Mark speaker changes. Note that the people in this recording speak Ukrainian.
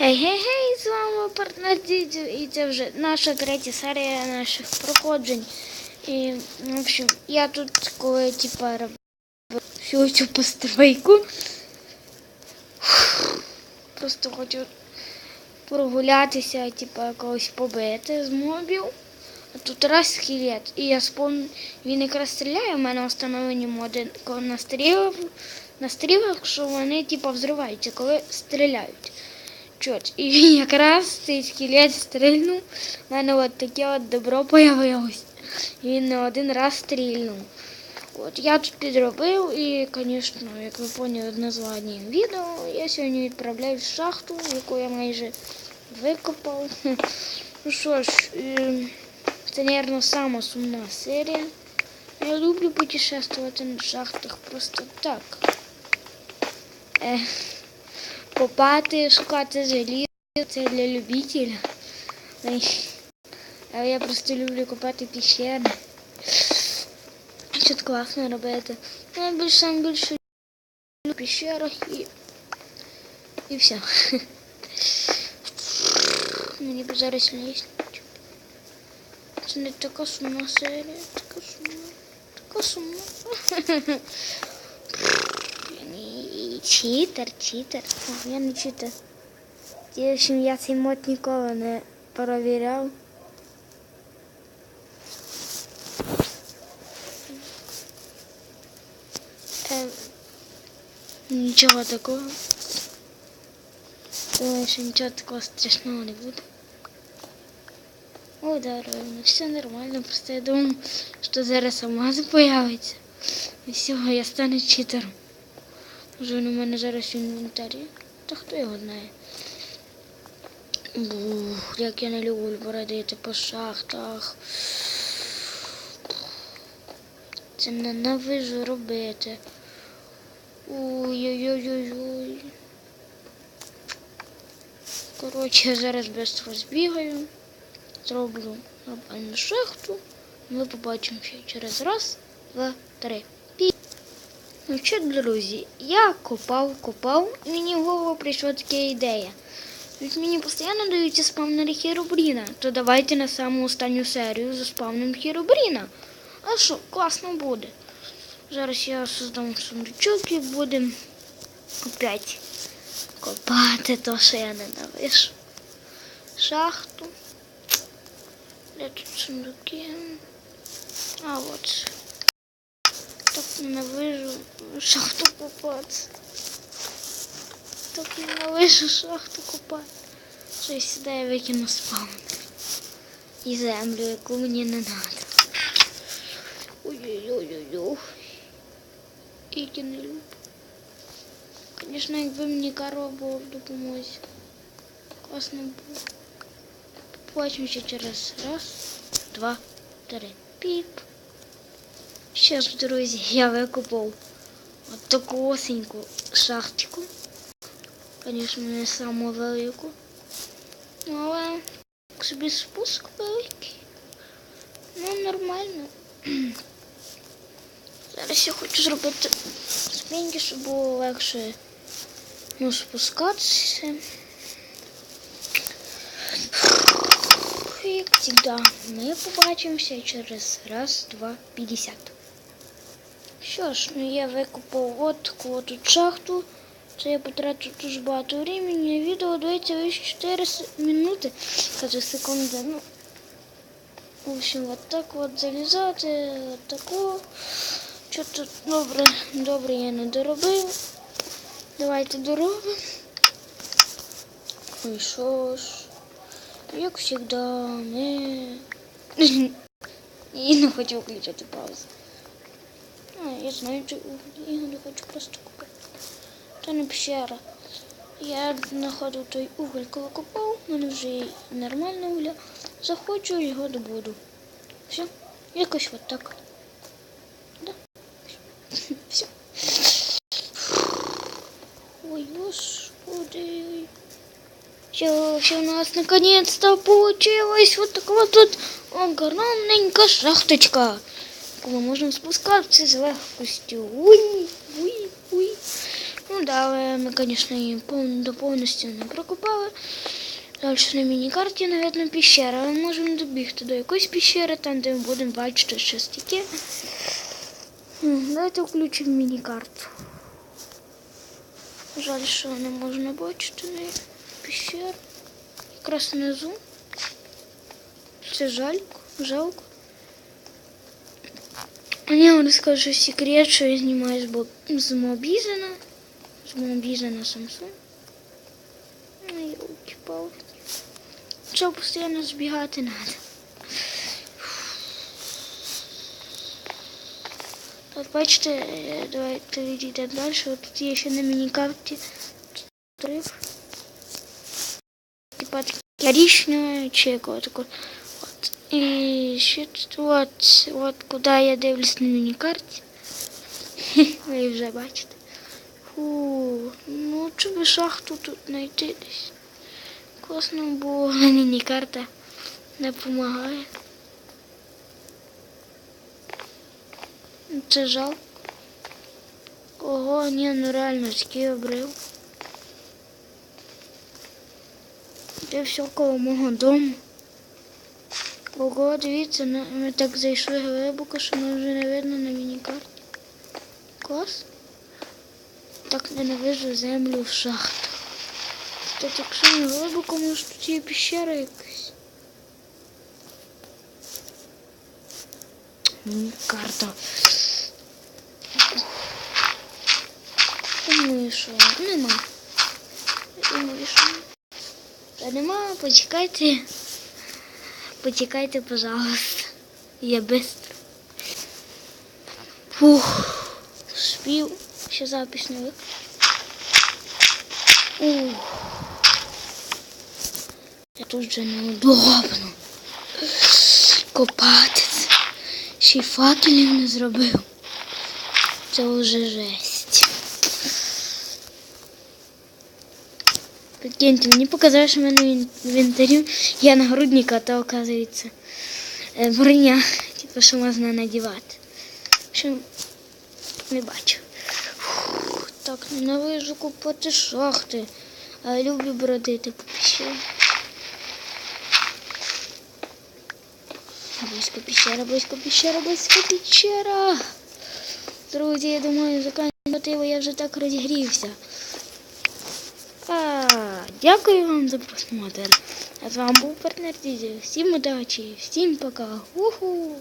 Speaker 1: Гей-гей-гей, з вами партнер Дідзю, і це вже наша третя серія наших проходжень. І, в общем, я тут, коли типа робив всю цю постройку, просто хочу прогулятися, типа когось побити з мобів. А тут раз скелет. І я спомню, він якраз стріляє, у мене встановлені моди на стрілах, на стрілах, що вони типа взриваються, коли стріляють. Чот. І якраз цей скелет стрільнув. У мене от таке от добро появилось. Він не один раз стрільнув. От я тут підробив і, звісно, як ви поняли з названням відео, я сьогодні відправляюсь в шахту, яку я майже викопав. Ну що ж, е, це, мабуть, сама сумна серія. Я люблю путешествувати на шахтах просто так. Е, копати, шукати желізо, це для любителя. Ай, А я просто люблю копати піщери. Що класно робити. Ну, Я більше сам більше люблю в піщерах і, і все. Мені б зараз лізть. Це не така сумна серія, така сумна, така сумна. Читер, читер. О, Я не читер. Тільки я цей мод ніколи не перевіряв. Е, нічого такого. Думаю, що нічого такого страшного не буде. Ой, да, ровно, все нормально, просто я думаю, что зараз сама появиться. І все, я стану читером. Вже він у мене зараз в інвентарі. Та хто його знає. Бух, як я не люблю бродити по шахтах. Це ненавижу робити. Ой-ой-ой-ой-ой. Коротше, я зараз швидко збігаю. Зроблю нормальну шахту. Ми побачимо ще через раз, два, три. Ну що, друзі, я копав, копав, і мені в голову прийшла така ідея. Ведь мені постійно даються спавнери Херобріна, то давайте на саму останню серію заспавним Херобріна. А що, класно буде. Зараз я создам сундучок і будемо опять копати то, що я ненавижу. Шахту. Де тут сундуки? А, вот. Так ненавижу шахту копати. Так ненавижу шахту копати. Що я сюди я викину спаун. І землю, яку мені не треба. Ой-ой-ой-ой-ой. Які не люблю. Звісно, якби мені корова була в допомозі. Класно було. Побачимо ще через раз, два, три. Піп. Що ж, друзі, я викопав от таку осеньку шахтику. Звісно, не саму велику. Ну, Але собі спуск великий. Ну, нормально. Зараз я хочу зробити спинки, щоб було легше ну, спускатися. Як завжди, ми побачимося через раз, два, п'ятдесят. Що ж, ну я викопав от таку от шахту. Це я потратив дуже багато времени. Відео дається лише 4 минути. Каже, секунди. Ну, в общем, от так от залізати, от тако. Що тут добре, добре я не доробив. Давайте доробимо. І що ж. Як завжди, ми... І не хочу включати паузу. А, я знаю, я не хочу просто купити. Це не пещера. Я знаходив той уголь, коли купав, в мене вже є нормальне угля. Захочу його добуду. Все, якось от так. Да. Все. Ой, господи. Все, все у нас наконец-то получилось. Вот такая вот тут огромненькая шахточка. Куда можно спускаться с легкостью. Уй, уй, уй. Ну да, але ми, звісно, її до не прокопали. Далі на міні-карті, навіть, піщера. Ми можемо добігти до якоїсь піщери, там, де ми будемо бачити щось таке. Давайте включимо міні-карту. Жаль, що не можна бачити неї піщеру. Якраз внизу. Це жалько, жалко. А я вам розкажу секрет, що я знімаю з, Мобізена. З Мобізена Samsung. Ну, елки-палки. Що постійно збігати треба. От бачите, давайте відійдемо далі. От тут є ще на міні-карті трив. Типа коричневе чи якого такого. І ще от, от куди я дивлюсь на міні-карті. Ви вже бачите. Фу, ну чи би шахту тут знайти десь. Класно але міні-карта не допомагає. Це жалко. Ого, ні, ну реально такий обрив. Це все коло мого дому. Ого, дивіться, ми так зайшли глибоко, що ми вже не видно на міні-карті. Клас. Так ненавижу землю в шахтах. Тут якщо не глибоко, може тут є піщера якась. Міні-карта. Думаю, що нема. Думаю, що та нема, почекайте. Почекайте, пожалуйста. Я быстро. Фух. Спів. Ще запись не виключу. Ух. Тут же неудобно. Копати. Ще й факелів не зробив. Це вже жесть. Прикиньте, мені показали, що в мене в ін- в інвентарі є нагрудник, то оказується е, броня, типу, що можна надівати. В общем, не бачу. Фух, так, ненавижу купати шахти. А люблю бродити по піщері. Близько піщера, близько піщера, близько піщера. Друзі, я думаю, заканчувати його я вже так розігрівся. Дякую вам за просмотр. А з вами був партнер Дізель. Всім удачі, всім пока. Уху!